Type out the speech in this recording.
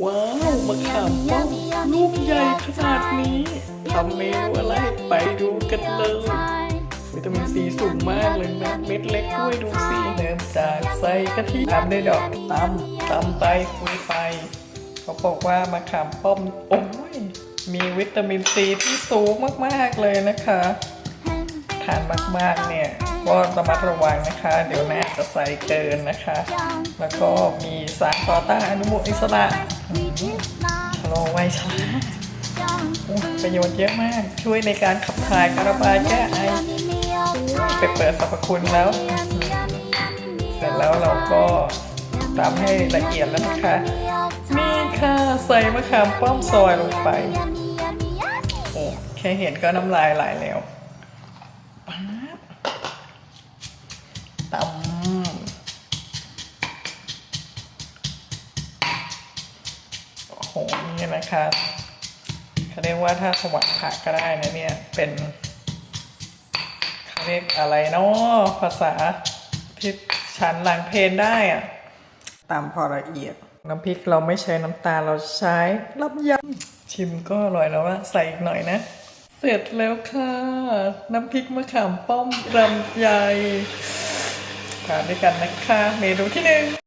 ว้าวมะขามป้อมลูกใหญ่ขนาดนี้ทำเมนูอะไรไปดูกันเลยวิตามินซีสูงมากเลยนะเม็ดเล็กด้วยดูสิเริ่มจากใส่กะทิตามด้วยดอกตำตำไปคุยไปเขาบอกว่ามะขามป้อมโอ้ยมีวิตามินซีที่สูงมากๆเลยนะคะทานมากๆเนี่ยก็ระมัดระวังนะคะ เดี๋ยวน่จะใส่เกินนะคะ แล้วก็มีสารต่อต้านอนุมูลอิสระ ชะลอวัยชาประโยชน์เยอะมาก ช่วยในการขับถ่ายการระบายแก้ไอไปเปิดสรรพคุณแล้ว เสร็จแล้วเราก็ตามให้ละเอียดแล้วนะคะ นี่ค่ะใส่มะขามป้อมซอยลงไป โอ้แค่เห็นก็น้ำลายไหลแล้วป๊าบตำ โอ้โหนี่นะคะเขาเรียกว่าถ้าสวัสดผักก็ได้นะเนี่ยเป็นเขาเรียกอะไรเนาะภาษาที่ฉันหลังเพลนได้อะตามพอละเอียด น้ำพริกเราไม่ใช้น้ำตาลเราใช้ลำยำชิมก็อร่อยแล้วว่าใส่อีกหน่อยนะ เสร็จแล้วค่ะ น้ำพริกมะขามป้อมลำไยทานด้วยกันนะคะ เมนูที่หนึ่ง